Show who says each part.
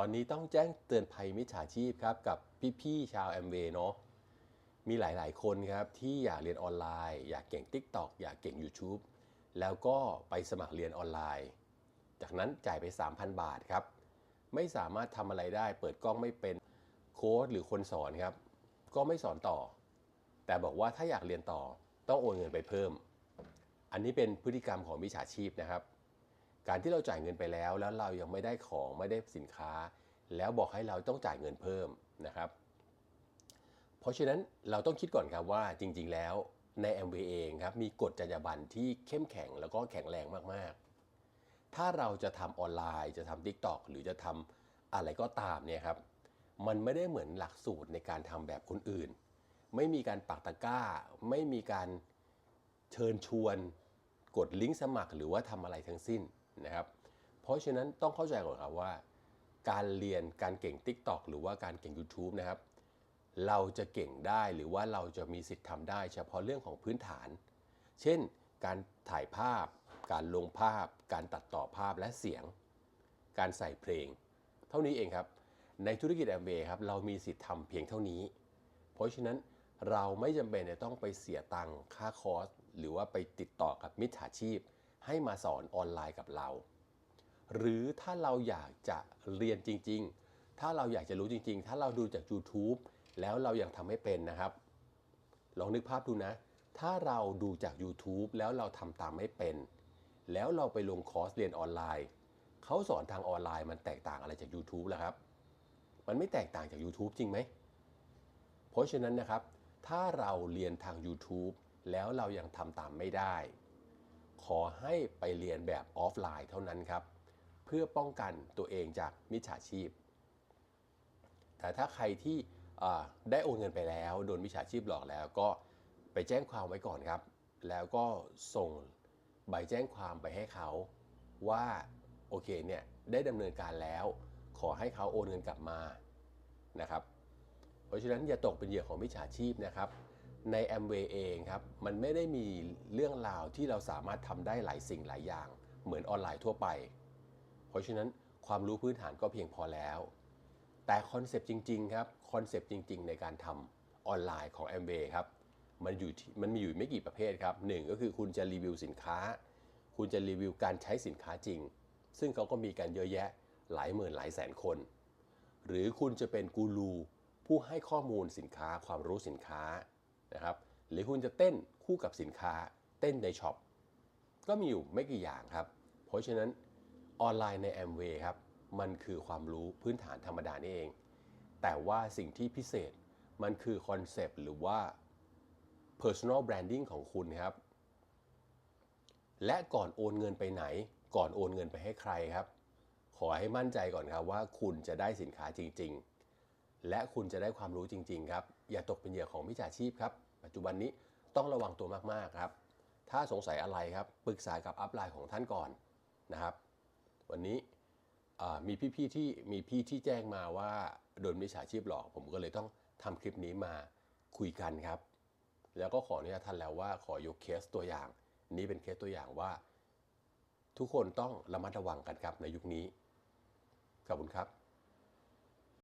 Speaker 1: ตอนนี้ต้องแจ้งเตือนภัยมิจฉาชีพครับกับพี่ๆชาวแอมเวย์เนาะมีหลายๆคนครับที่อยากเรียนออนไลน์ อยากเก่ง TikTok อยากเก่ง YouTube แล้วก็ไปสมัครเรียนออนไลน์ จากนั้นจ่ายไป 3,000 บาทครับ ไม่สามารถทำอะไรได้ เปิดกล้องไม่เป็นโค้ดหรือคนสอนครับ ก็ไม่สอนต่อ แต่บอกว่าถ้าอยากเรียนต่อต้องโอนเงินไปเพิ่ม อันนี้เป็นพฤติกรรมของมิจฉาชีพนะครับ การที่เราจ่ายเงินไปแล้ว แล้วเรายังไม่ได้ของไม่ได้สินค้า แล้วบอกให้เราต้องจ่ายเงินเพิ่มนะครับ เพราะฉะนั้นเราต้องคิดก่อนครับว่าจริง ๆ แล้วใน m อ a เองครับมีกฎจรรยาบรรณที่เข้มแข็งแล้วก็แข็งแรงมากๆ ถ้าเราจะทำออนไลน์จะทำ TikTok หรือจะทำอะไรก็ตามเนี่ยครับมันไม่ได้เหมือนหลักสูตรในการทำแบบคนอื่น ไม่มีการปักตะกร้า ไม่มีการเชิญชวน กดลิงก์สมัครหรือว่าทำอะไรทั้งสิ้น นะครับ เพราะฉะนั้นต้องเข้าใจก่อนครับว่า การเรียนการเก่ง TikTok หรือว่าการเก่ง YouTube นะครับ เราจะเก่งได้หรือว่าเราจะมีสิทธิ์ทำได้ เฉพาะเรื่องของพื้นฐาน เช่น การถ่ายภาพ การลงภาพ การตัดต่อภาพและเสียง การใส่เพลง เท่านี้เองครับ ในธุรกิจแอมเบครับเรามีสิทธิ์ทำเพียงเท่านี้ เพราะฉะนั้นเราไม่จำเป็นจะต้องไปเสียตังค่าคอร์สหรือว่าไปติดต่อกับมิจฉาชีพ ให้มาสอนออนไลน์กับเรา หรือถ้าเราอยากจะเรียนจริง ๆ ถ้าเราอยากจะรู้จริง ๆ ถ้าเราดูจาก YouTube แล้วเรายังทำไม่เป็นนะครับ ลองนึกภาพดูนะ ถ้าเราดูจาก YouTube แล้วเราทำตามไม่เป็น แล้วเราไปลงคอร์สเรียนออนไลน์ เขาสอนทางออนไลน์มันแตกต่างอะไรจาก YouTube ล่ะครับ มันไม่แตกต่างจาก YouTube จริงไหม เพราะฉะนั้นนะครับ ถ้าเราเรียนทาง YouTube แล้วเรายังทำตามไม่ได้ ขอให้ไปเรียนแบบออฟไลน์เท่านั้นครับ เพื่อป้องกันตัวเองจากมิจฉาชีพ แต่ถ้าใครที่ได้โอนเงินไปแล้วโดนมิจฉาชีพหลอกแล้วก็ไปแจ้งความไว้ก่อนครับ แล้วก็ส่งใบแจ้งความไปให้เขาว่าโอเคเนี่ยได้ดำเนินการแล้ว ขอให้เขาโอนเงินกลับมานะครับ เพราะฉะนั้นอย่าตกเป็นเหยื่อของมิจฉาชีพนะครับ ใน a m w a y เองครับมันไม่ได้มีเรื่องราวที่เราสามารถทำได้หลายสิ่งหลายอย่าง เหมือนออนไลน์ทั่วไป เพราะฉะนั้นความรู้พื้นฐานก็เพียงพอแล้ว แต่คอนเซปต์จริง ๆ ครับคอนเซปต์จริง ๆ ในการทำออนไลน์ของ a m w a y ครับมันอยู่มันมีอยู่ไม่กี่ประเภทครับหนึ่งก็คือคุณจะรีวิวสินค้า คุณจะรีวิวการใช้สินค้าจริง ซึ่งเขาก็มีกันเยอะแยะหลายหมื่นหลายแสนคน หรือคุณจะเป็นกูรูผู้ให้ข้อมูลสินค้าความรู้สินค้า นะครับหรือคุณจะเต้นคู่กับสินค้าเต้นในช็อปก็มีอยู่ไม่กี่อย่างครับ เพราะฉะนั้นออนไลน์ใน m w a y ครับมันคือความรู้พื้นฐานธรรมดานี่เอง แต่ว่าสิ่งที่พิเศษมันคือคอนเซปต์หรือว่า personal branding ของคุณครับ และก่อนโอนเงินไปไหน ก่อนโอนเงินไปให้ใครครับ ขอให้มั่นใจก่อนครับว่าคุณจะได้สินค้าจริง ๆ และคุณจะได้ความรู้จริง ๆ ครับ อย่าตกเป็นเหยื่อของมิจฉาชีพครับ ปัจจุบันนี้ต้องระวังตัวมากๆครับ ถ้าสงสัยอะไรครับปรึกษากับอัพไลน์ของท่านก่อนนะครับ วันนี้มีพี่ๆที่มีพี่ที่แจ้งมาว่าโดนมิจฉาชีพหลอก ผมก็เลยต้องทำคลิปนี้มาคุยกันครับ แล้วก็ขออนุญาตท่านแล้วว่าขอยกเคสตัวอย่าง นี้เป็นเคสตัวอย่างว่า ทุกคนต้องระมัดระวังกันครับในยุคนี้ขอบคุณครับ